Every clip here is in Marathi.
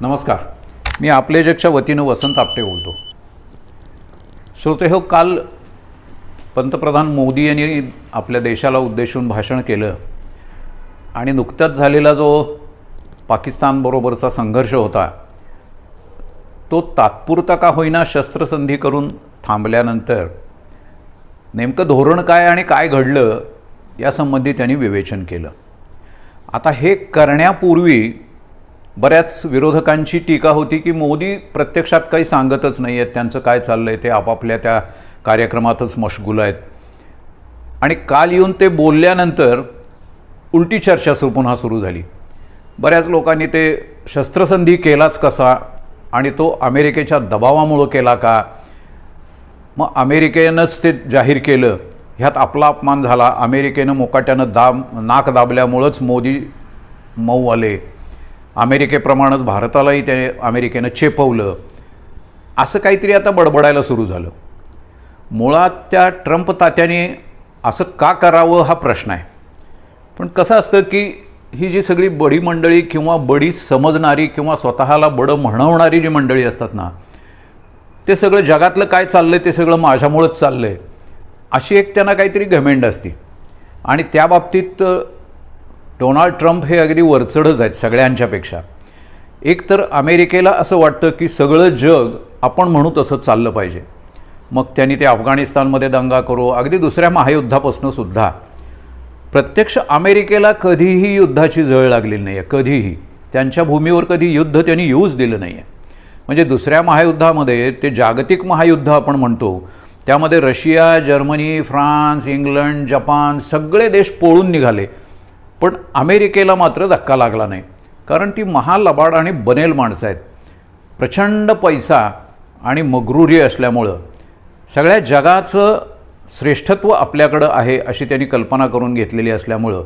नमस्कार. मी आपले जगच्या वतीनं वसंत आपटे बोलतो. श्रोते हो काल पंतप्रधान मोदी यांनी आपल्या देशाला उद्देशून भाषण केलं आणि नुकताच झालेला जो पाकिस्तानबरोबरचा संघर्ष होता तो तात्पुरता का होईना शस्त्रसंधी करून थांबल्यानंतर नेमकं धोरण काय आणि काय घडलं यासंबंधी त्यांनी विवेचन केलं. आता हे करण्यापूर्वी बऱ्याच विरोधकांची टीका होती की मोदी प्रत्यक्षात काही सांगतच नाही आहेत. त्यांचं काय चाललं आहे ते आपापल्या त्या कार्यक्रमातच मशगूल आहेत. आणि काल येऊन ते बोलल्यानंतर उलटी चर्चा सुरू पुन्हा सुरू झाली. बऱ्याच लोकांनी ते शस्त्रसंधी केलाच कसा आणि तो अमेरिकेच्या दबावामुळं केला का? मग अमेरिकेनंच ते जाहीर केलं. ह्यात आपला अपमान झाला. अमेरिकेनं मोकाट्यानं दाब नाक दाबल्यामुळंच मोदी मऊ आले. अमेरिकेप्रमाणेच भारतालाही ते अमेरिकेनं चेपवलं. असं काहीतरी आता बडबडायला सुरू झालं. मुळात त्या ट्रम्प तात्याने असं का करावं हा प्रश्न आहे. पण कसं असतं की ही जी सगळी बडी मंडळी किंवा बडी समजणारी किंवा स्वतःला बडं म्हणवणारी जी मंडळी असतात ना ते सगळं जगातलं काय चाललं आहे ते सगळं माझ्यामुळंच चाललं आहे अशी एक त्यांना काहीतरी घमेंड असते. आणि त्या बाबतीत डोनाल्ड ट्रम्प हे अगदी वरचढच आहेत सगळ्यांच्यापेक्षा. एक तर अमेरिकेला असं वाटतं की सगळं जग आपण म्हणू तसं चाललं पाहिजे. मग त्यांनी ते अफगाणिस्तानमध्ये दंगा करू अगदी दुसऱ्या महायुद्धापासून सुद्धा. प्रत्यक्ष अमेरिकेला कधीही युद्धाची झळ लागलेली नाही आहे कधीही. त्यांच्या भूमीवर कधी युद्ध त्यांनी येऊच दिलं नाही आहे म्हणजे दुसऱ्या महायुद्धामध्ये ते जागतिक महायुद्ध आपण म्हणतो त्यामध्ये Russia Germany France England Japan सगळे देश पळून निघाले. पण अमेरिकेला मात्र धक्का लागला नाही. कारण ती महालबाड आणि बनेल माणसं आहेत. प्रचंड पैसा आणि मगरुरी असल्यामुळं सगळ्या जगाचं श्रेष्ठत्व आपल्याकडं आहे अशी त्यांनी कल्पना करून घेतलेली असल्यामुळं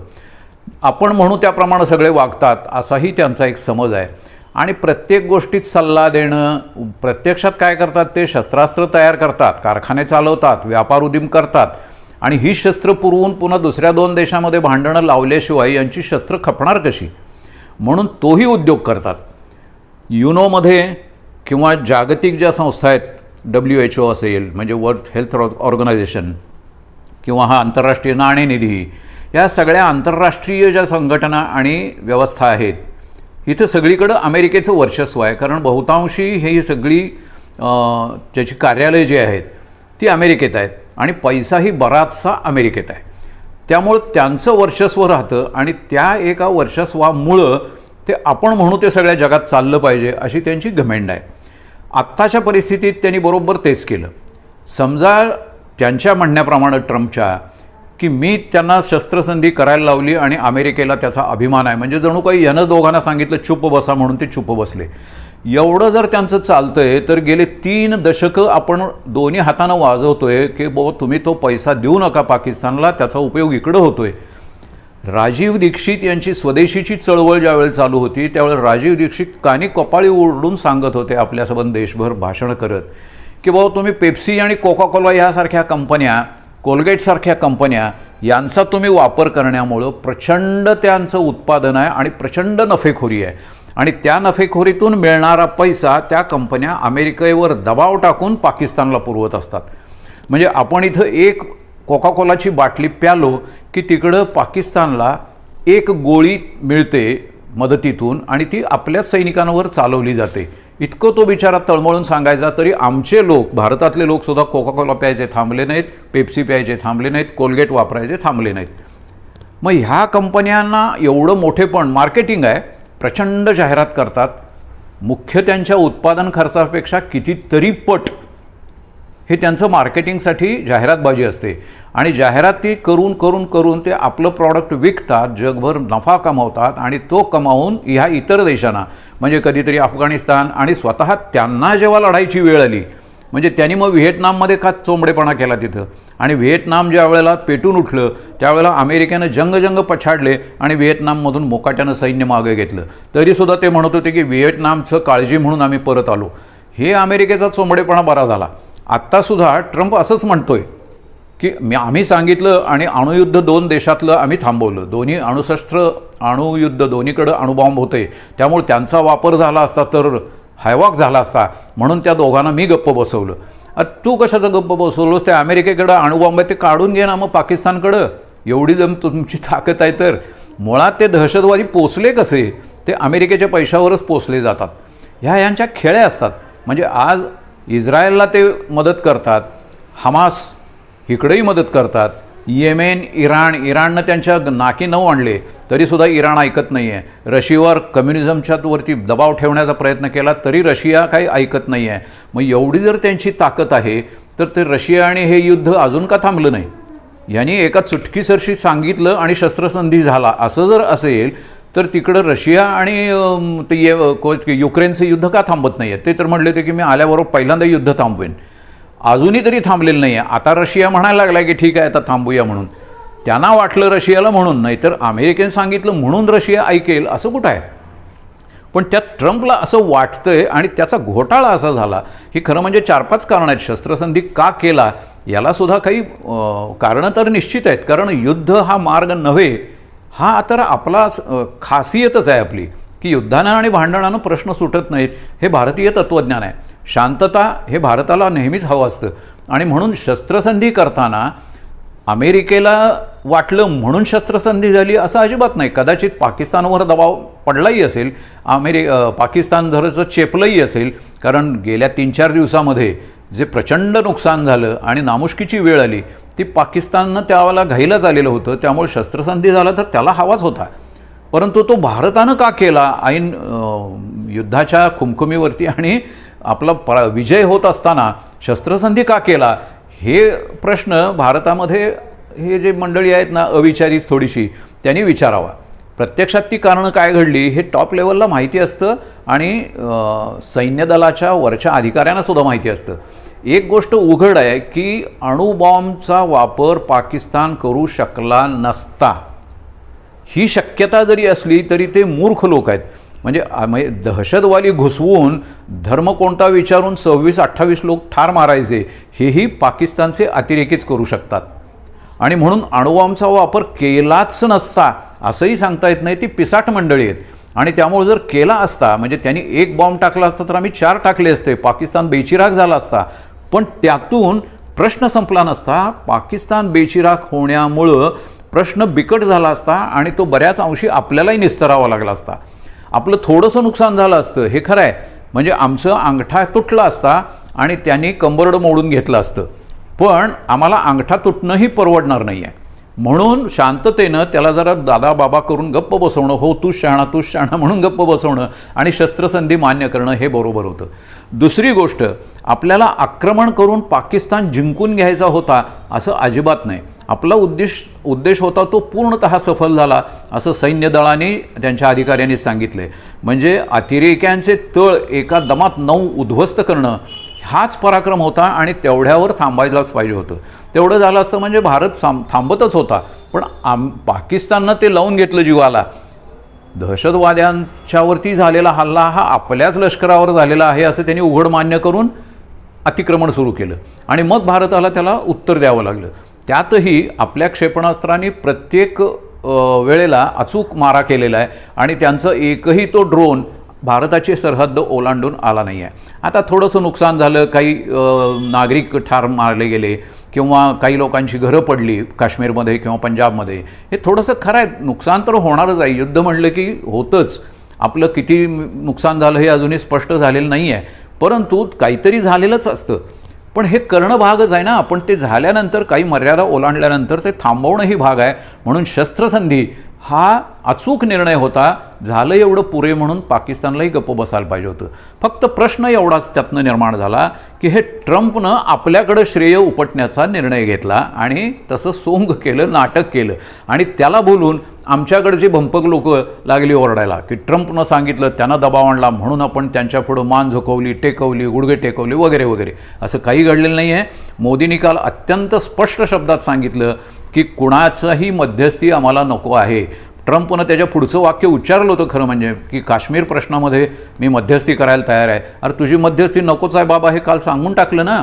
आपण म्हणू त्याप्रमाणे सगळे वागतात असाही त्यांचा एक समज आहे. आणि प्रत्येक गोष्टीत सल्ला देणं प्रत्यक्षात काय करतात ते शस्त्रास्त्र तयार करतात कारखाने चालवतात व्यापार उदीम करतात आणि ही शस्त्र पुरवून पुन्हा दुसऱ्या दोन देशामध्ये भांडणं लावल्याशिवाय यांची शस्त्र खपणार कशी? म्हणून तोही उद्योग करतात. युनोमध्ये किंवा जागतिक ज्या संस्था आहेत डब्ल्यू एच ओ असेल म्हणजे वर्ल्ड हेल्थ ऑर्गनायझेशन किंवा हा आंतरराष्ट्रीय नाणेनिधी या सगळ्या आंतरराष्ट्रीय ज्या संघटना आणि व्यवस्था आहेत इथं सगळीकडं अमेरिकेचं वर्चस्व आहे. कारण बहुतांशी ही सगळी त्याची ज्याची कार्यालय जी आहेत ती अमेरिकेत आहेत. आणि पैसाही बराचसा अमेरिकेत आहे. त्यामुळं त्यांचं वर्चस्व राहतं आणि त्या एका वर्चस्वामुळं ते आपण म्हणू ते सगळ्या जगात चाललं पाहिजे अशी त्यांची घमेंड आहे. आत्ताच्या परिस्थितीत त्यांनी बरोबर तेच केलं. समजा त्यांच्या म्हणण्याप्रमाणे ट्रम्पच्या की मी त्यांना शस्त्रसंधी करायला लावली आणि अमेरिकेला त्याचा अभिमान आहे. म्हणजे जणू काही यानं दोघांना सांगितलं चुप बसा म्हणून ते चुप बसले. एवढं जर त्यांचं चालतंय तर गेले तीन दशकं आपण दोन्ही हातानं वाजवतोय की बाबा तुम्ही तो पैसा देऊ नका पाकिस्तानला त्याचा उपयोग इकडं होतोय. राजीव दीक्षित यांची स्वदेशीची चळवळ ज्यावेळेला चालू होती त्यावेळेला राजीव दीक्षित कानी कपाळी ओरडून सांगत होते आपल्यासोबत देशभर भाषण करत की बाबा तुम्ही पेप्सी आणि कोका कोला ह्यासारख्या कंपन्या कोलगेटसारख्या कंपन्या यांचा तुम्ही वापर करण्यामुळं प्रचंड त्यांचं उत्पादन आहे आणि प्रचंड नफेखोरी आहे. आणि त्या नफेखोरीतून मिळणारा पैसा त्या कंपन्या अमेरिकेवर दबाव टाकून पाकिस्तानला पुरवत असतात. म्हणजे आपण इथं एक कोकाकोलाची बाटली प्यालो की तिकडं पाकिस्तानला एक गोळी मिळते मदतीतून आणि ती आपल्याच सैनिकांवर चालवली जाते. इतकं तो बिचारा तळमळून सांगायचा तरी आमचे लोक भारतातले लोकसुद्धा कोकाकोला प्यायचे थांबले नाहीत पेप्सी प्यायचे थांबले नाहीत कोलगेट वापरायचे थांबले नाहीत. मग ह्या कंपन्यांना एवढं मोठेपण मार्केटिंग आहे प्रचंड जाहिरात करतात मुख्य त्यांच्या उत्पादन खर्चापेक्षा कितीतरी पट. हे त्यांचं मार्केटिंगसाठी जाहिरातबाजी असते. आणि जाहिराती करून करून करून ते आपलं प्रॉडक्ट विकतात जगभर नफा कमावतात आणि तो कमावून ह्या इतर देशांना म्हणजे कधीतरी अफगाणिस्तान आणि स्वतः त्यांना जेव्हा लढायची वेळ आली म्हणजे त्यांनी मग व्हिएतनाममध्ये का चोंबडेपणा केला तिथं? आणि व्हिएतनाम ज्या वेळेला पेटून उठलं त्यावेळेला अमेरिकेनं जंगजंग पछाडले आणि व्हिएतनाममधून मोकाट्यानं सैन्य मागे घेतलं. तरीसुद्धा ते म्हणत होते की व्हिएतनामचं काळजी म्हणून आम्ही परत आलो. हे अमेरिकेचा चोंबडेपणा बरा झाला. आत्तासुद्धा ट्रम्प असंच म्हणतोय की मी आम्ही सांगितलं आणि अणुयुद्ध दोन देशातलं आम्ही थांबवलं. दोन्ही अणुशस्त्र अणुयुद्ध दोन्हीकडं अणुबॉम्ब होते. त्यामुळे त्यांचा वापर झाला असता तर हायवॉक झाला असता. म्हणून त्या दोघांना मी गप्प बसवलं. तू कशाचं गप्प बसवलोस? ते अमेरिकेकडं अणुबॉम्ब आहे ते काढून घे ना मग पाकिस्तानकडं. एवढी जम तुमची ताकद आहे तर. मुळात ते दहशतवादी पोचले कसे? ते अमेरिकेच्या पैशावरच पोचले जातात. ह्या यांच्या खेळ्या असतात. म्हणजे आज इस्रायलला ते मदत करतात. हमास इकडेही मदत करतात. येमेन इराण इराणनं त्यांच्या नाकी नऊ आणले तरीसुद्धा इराण ऐकत नाही आहे रशियावर कम्युनिझमच्या वरती दबाव ठेवण्याचा प्रयत्न केला तरी रशिया काही ऐकत नाही आहे मग एवढी जर त्यांची ताकद आहे तर ते रशिया आणि हे युद्ध अजून का थांबलं नाही? यांनी एका चुटकीसरशी सांगितलं आणि शस्त्रसंधी झाला. असं जर असेल तर तिकडं रशिया आणि ते ये को- युक्रेनचं युद्ध का थांबत नाही आहे ते तर म्हणले होते की मी आल्याबरोबर पहिल्यांदा युद्ध थांबवेन. अजूनही तरी थांबलेलं नाही आहे आता रशिया म्हणायला लागला की ठीक आहे आता थांबूया म्हणून. त्यांना वाटलं रशियाला म्हणून नाही तर अमेरिकेने सांगितलं म्हणून रशिया ऐकेल असं कुठं आहे? पण त्यात ट्रम्पला असं वाटतंय आणि त्याचा घोटाळा असा झाला की खरं म्हणजे चार पाच कारणं आहेत. शस्त्रसंधी का केला यालासुद्धा काही कारणं तर निश्चित आहेत. कारण युद्ध हा मार्ग नव्हे हा तर आपला खासियतच आहे आपली की युद्धानं आणि भांडणानं प्रश्न सुटत नाहीत. हे भारतीय तत्त्वज्ञान आहे. शांतता हे भारताला नेहमीच हवं असतं. आणि म्हणून शस्त्रसंधी करताना अमेरिकेला वाटलं म्हणून शस्त्रसंधी झाली असं अजिबात नाही. कदाचित पाकिस्तानवर दबाव पडलाही असेल अमेरि पाकिस्तान धरचं चेपलंही असेल कारण गेल्या तीन चार दिवसामध्ये जे प्रचंड नुकसान झालं आणि नामुष्कीची वेळ आली ती पाकिस्ताननं त्यावाला घाईलाच आलेलं होतं. त्यामुळे शस्त्रसंधी झाला तर त्याला हवाच होता. परंतु तो भारतानं का केला? ऐन युद्धाच्या खुमखुमीवरती आणि आपला प्र विजय होत असताना शस्त्रसंधी का केला? हे प्रश्न भारतामध्ये हे जे मंडळी आहेत ना अविचारीच थोडीशी त्यांनी विचारावा. प्रत्यक्षात ती कारणं काय घडली हे टॉप लेवलला माहिती असतं आणि सैन्यदलाच्या वरच्या अधिकाऱ्यांना सुद्धा माहिती असतं. एक गोष्ट उघड आहे की अणुबॉम्बचा वापर पाकिस्तान करू शकला नसता. ही शक्यता जरी असली तरी ते मूर्ख लोक आहेत. म्हणजे म्हणजे दहशतवादी घुसवून धर्म कोणता विचारून सव्वीस अठ्ठावीस लोक ठार मारायचे हेही पाकिस्तानचे अतिरेकीच करू शकतात. आणि म्हणून अणुबॉम्बचा वापर केलाच नसता असंही सांगता येत नाही ती पिसाट मंडळी आहेत. आणि त्यामुळे जर केला असता म्हणजे त्यांनी एक बॉम्ब टाकला असता तर आम्ही चार टाकले असते. पाकिस्तान बेचिराग झाला असता. पण त्यातून प्रश्न संपला नसता. पाकिस्तान बेचिराग होण्यामुळं प्रश्न बिकट झाला असता आणि तो बऱ्याच अंशी आपल्यालाही निस्तरावा लागला असता. आपलं थोडंसं नुकसान झालं असतं. हे खरं आहे म्हणजे आमचं अंगठा तुटला असता आणि त्यांनी कंबरड मोडून घेतलं असतं. पण आम्हाला अंगठा तुटणंही परवडणार नाही आहे म्हणून शांततेनं त्याला जरा दादा बाबा करून गप्प बसवणं हो तू शहाणा तू शहाणा म्हणून गप्प बसवणं आणि शस्त्रसंधी मान्य करणं हे बरोबर होतं. दुसरी गोष्ट आपल्याला आक्रमण करून पाकिस्तान जिंकून घ्यायचा होता असं अजिबात नाही. आपला उद्देश उद्देश होता तो पूर्णतः सफल झाला असं सैन्य दलाने त्यांच्या अधिकाऱ्यांनी सांगितले. म्हणजे अतिरेक्यांचे तळ एका दमात नऊ उद्ध्वस्त करणं हाच पराक्रम होता आणि तेवढ्यावर थांबायलाच पाहिजे होतं. तेवढं झालं असतं म्हणजे भारत साम थांबतच होता. पण आम पाकिस्ताननं ते लावून घेतलं जीवाला. दहशतवाद्यांच्यावरती झालेला हल्ला हा आपल्याच लष्करावर झालेला आहे असं त्यांनी उघड मान्य करून अतिक्रमण सुरू केलं. आणि मग भारताला त्याला उत्तर द्यावं लागलं. त्यातही आपल्या क्षेपणास्त्राने प्रत्येक वेळेला अचूक मारा केलेला आहे आणि त्यांचं एकही तो ड्रोन भारताची सरहद्द ओलांडून आला नाही आहे. आता थोडंसं नुकसान झालं काही नागरिक ठार मारले गेले किंवा काही लोकांची घरं पडली काश्मीरमध्ये किंवा पंजाबमध्ये हे थोडंसं खरं आहे. नुकसान तर होणारच आहे. युद्ध म्हणलं की होतंच. आपलं किती नुकसान झालं हे अजूनही स्पष्ट झालेलं नाही आहे. परंतु काहीतरी झालेलंच असतं. पण हे करणं भागच आहे ना पण ते झाल्यानंतर काही मर्यादा ओलांडल्यानंतर ते थांबवणं ही भाग आहे. म्हणून शस्त्रसंधी हा अचूक निर्णय होता. झालं एवढं पुरे म्हणून पाकिस्तानलाही गप्प बसायला पाहिजे होतं. फक्त प्रश्न एवढाच त्यातनं निर्माण झाला की हे ट्रम्पनं आपल्याकडं श्रेय उपटण्याचा निर्णय घेतला आणि तसं सोंग केलं नाटक केलं. आणि त्याला बोलून आमच्याकडची भंपक लोक लागली ओरडायला की ट्रम्पनं सांगितलं त्यांना दबाव आणला म्हणून आपण त्यांच्यापुढं मान झोकवली टेकवली गुडघे टेकवले वगैरे वगैरे. असं काही घडलेलं नाही आहे मोदींनी काल अत्यंत स्पष्ट शब्दात सांगितलं की कुणाचाही मध्यस्थी आम्हाला नको आहे. ट्रम्पनं त्याच्या पुढचं वाक्य उच्चारलं होतं खरं म्हणजे की काश्मीर प्रश्नामध्ये मी मध्यस्थी करायला तयार आहे. अरे तुझी मध्यस्थी नकोच आहे बाबा हे काल सांगून टाकलं ना.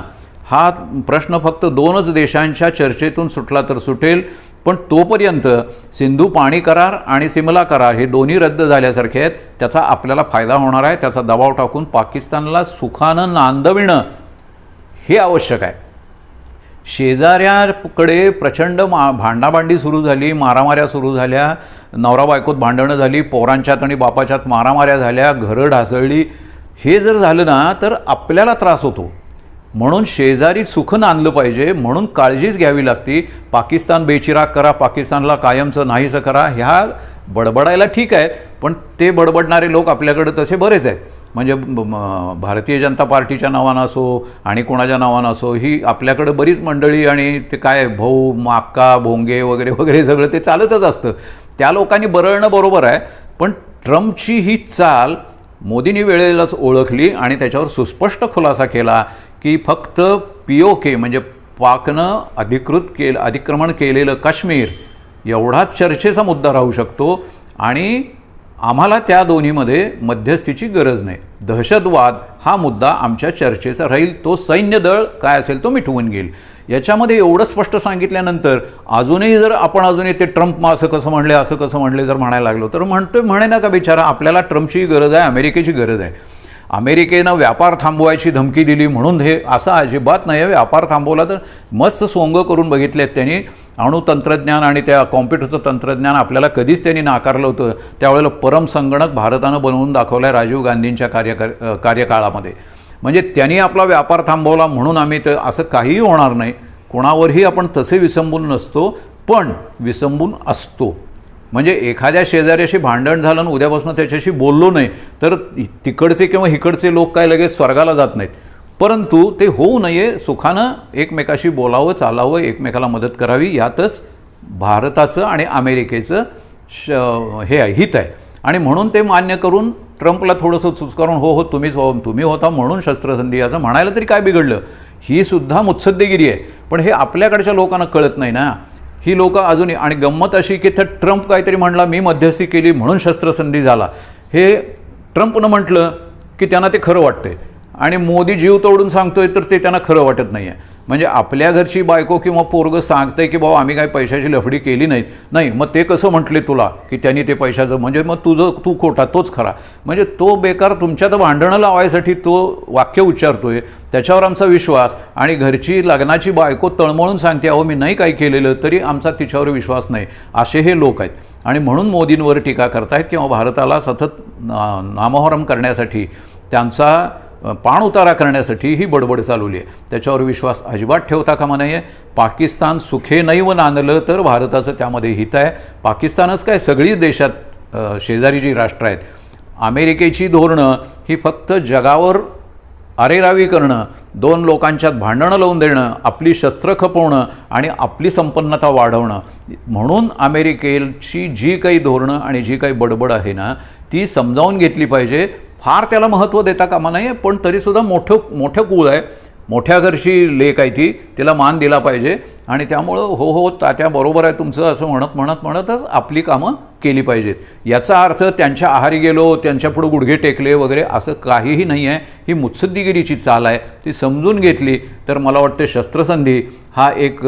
हा प्रश्न फक्त दोनच देशांच्या चर्चेतून सुटला तर सुटेल. पण तोपर्यंत सिंधू पाणी करार आणि सिमला करार हे दोन्ही रद्द झाल्यासारखे आहेत. त्याचा आपल्याला फायदा होणार आहे. त्याचा दबाव टाकून पाकिस्तानला सुखानं नांदविणं हे आवश्यक आहे. शेजाऱ्याकडे प्रचंड मा भांडाभांडी सुरू झाली मारामाऱ्या सुरू झाल्या नवरा बायकोत भांडणं झाली पोरांच्यात आणि बापाच्यात मारामाऱ्या झाल्या घरं ढासळली. हे जर झालं ना तर आपल्याला त्रास होतो. म्हणून शेजारी सुखन आणलं पाहिजे म्हणून काळजीच घ्यावी लागती. पाकिस्तान बेचिराग करा पाकिस्तानला कायमचं नाहीसं करा ह्या बडबडायला ठीक आहेत पण ते बडबडणारे लोक आपल्याकडे तसे बरेच आहेत. म्हणजे भारतीय जनता पार्टीच्या नावानं असो आणि कोणाच्या नावानं असो ही आपल्याकडे बरीच मंडळी आणि ते काय भाऊ माक्का भोंगे वगैरे वगैरे सगळं ते चालतच असतं. त्या लोकांनी बरळणं बरोबर आहे पण ट्रम्पची ही चाल मोदींनी वेळेलाच ओळखली आणि त्याच्यावर सुस्पष्ट खुलासा केला. की फक्त पी ओ के म्हणजे पाकनं अधिकृत केलं अतिक्रमण केलेलं काश्मीर एवढाच चर्चेचा मुद्दा राहू शकतो आणि आम्हाला त्या दोन्हीमध्ये मध्यस्थीची गरज नाही. दहशतवाद हा मुद्दा आमच्या चर्चेचा राहील तो सैन्य दळ काय असेल तो मिटवून घेईल. याच्यामध्ये एवढं स्पष्ट सांगितल्यानंतर अजूनही जर आपण अजूनही ते ट्रम्प मग असं कसं म्हणले असं कसं म्हणले जर म्हणायला लागलो तर म्हणतोय म्हणे ना का बिचारा आपल्याला ट्रम्पची गरज आहे अमेरिकेची गरज आहे. अमेरिकेनं व्यापार थांबवायची धमकी दिली म्हणून हे असं अजिबात नाही आहे. व्यापार थांबवला तर मस्त सोंग करून बघितलेत त्यांनी. अणु तंत्रज्ञान आणि त्या कॉम्प्युटरचं तंत्रज्ञान आपल्याला कधीच त्यांनी नाकारलं होतं. त्यावेळेला परम संगणक भारतानं बनवून दाखवलं आहे राजीव गांधींच्या कार्यकार कार्यकाळामध्ये. म्हणजे त्यांनी आपला व्यापार थांबवला म्हणून आम्ही तर असं काहीही होणार नाही. कोणावरही आपण तसे विसंबून नसतो पण विसंबून असतो. म्हणजे एखाद्या शेजाऱ्याशी भांडण झालं आणि उद्यापासून त्याच्याशी बोललो नाही तर तिकडचे किंवा इकडचे लोक काय लगेच स्वर्गाला जात नाहीत. परंतु ते होऊ नये सुखानं एकमेकाशी बोलावं चालावं एकमेकाला मदत करावी यातच भारताचं आणि अमेरिकेचं श हे आहे हित आहे. आणि म्हणून ते मान्य करून ट्रम्पला थोडंसं चुचकारून हो हो तुम्हीच हो तुम्ही होता म्हणून शस्त्रसंधी असं म्हणायला तरी काय बिघडलं? ही सुद्धा मुत्सद्देगिरी आहे. पण हे आपल्याकडच्या लोकांना कळत नाही ना. ही लोकं अजूनही आणि गंमत अशी की तर ट्रम्प काहीतरी म्हणला मी मध्यस्थी केली म्हणून शस्त्रसंधी झाला. हे ट्रम्पनं म्हटलं की त्यांना ते खरं वाटतंय. आणि मोदी जीव तोडून सांगतोय तर ते त्यांना खरं वाटत नाही आहे म्हणजे आपल्या घरची बायको किंवा पोरगं सांगते की बाबा आम्ही काही पैशाची लफडी केली नाहीत. नाही मग ते कसं म्हटले तुला की त्यांनी ते पैशाचं? म्हणजे मग तुझं तू खोटा तोच खरा. म्हणजे तो बेकार तुमच्यात भांडणं लावायसाठी तो वाक्य उच्चारतोय. त्याच्यावर आमचा विश्वास. आणि घरची लग्नाची बायको तळमळून सांगते अहो मी नाही काही केलेलं तरी आमचा तिच्यावर विश्वास नाही. असे हे लोक आहेत. आणि म्हणून मोदींवर टीका करतायत किंवा भारताला सतत ना नामोहरम करण्यासाठी त्यांचा पाणउतारा करण्यासाठी ही बडबड चालवली आहे. त्याच्यावर विश्वास अजिबात ठेवता कामा नाही आहे पाकिस्तान सुखे नैव नांदलं तर भारताचं त्यामध्ये हित आहे. पाकिस्तानच काय सगळीच देशात शेजारी जी राष्ट्र आहेत अमेरिकेची धोरणं ही फक्त जगावर अरेरावी करणं दोन लोकांच्यात भांडणं लावून देणं आपली शस्त्र खपवणं आणि आपली संपन्नता वाढवणं म्हणून अमेरिकेची जी काही धोरणं आणि जी काही बडबड आहे ना ती समजावून घेतली पाहिजे. फार त्याला महत्त्व देता कामा नाही आहे पण तरीसुद्धा मोठं मोठं कुळ आहे. मोठ्या घरची लेक आहे ती तिला मान दिला पाहिजे. आणि त्यामुळं हो हो तात्या बरोबर आहे तुमचं असं म्हणत म्हणत म्हणतच आपली कामं केली पाहिजेत. याचा अर्थ त्यांच्या आहारी गेलो त्यांच्यापुढं गुडघे टेकले वगैरे असं काहीही नाही आहे ही मुत्सद्दीगिरीची चाल आहे. ती समजून घेतली तर मला वाटते शस्त्रसंधी हा एक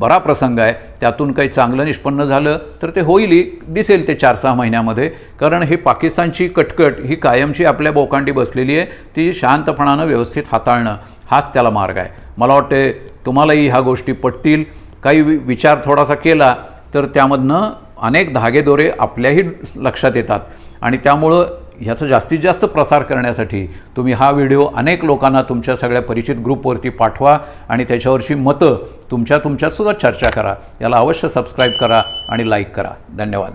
बरा प्रसंग आहे. त्यातून काही चांगलं निष्पन्न झालं तर ते होईलही दिसेल ते चार सहा महिन्यामध्ये. कारण हे पाकिस्तानची कटकट ही कायमची आपल्या बोकांडी बसलेली आहे. ती शांतपणानं व्यवस्थित हाताळणं हाच त्याला मार्ग आहे. मला वाटते तुम्हालाही ह्या गोष्टी पटतील. काही वि विचार थोडासा केला तर त्यामधनं अनेक धागेदोरे आपल्याही लक्षात येतात. आणि त्यामुळं ह्याचा जास्तीत जास्त प्रसार करण्यासाठी तुम्ही हा व्हिडिओ अनेक लोकांना तुमच्या सगळ्या परिचित ग्रुपवरती पाठवा आणि त्याच्यावरची मतं तुमच्या तुमच्यातसुद्धा चर्चा करा. याला अवश्य सबस्क्राईब करा आणि लाईक करा. धन्यवाद.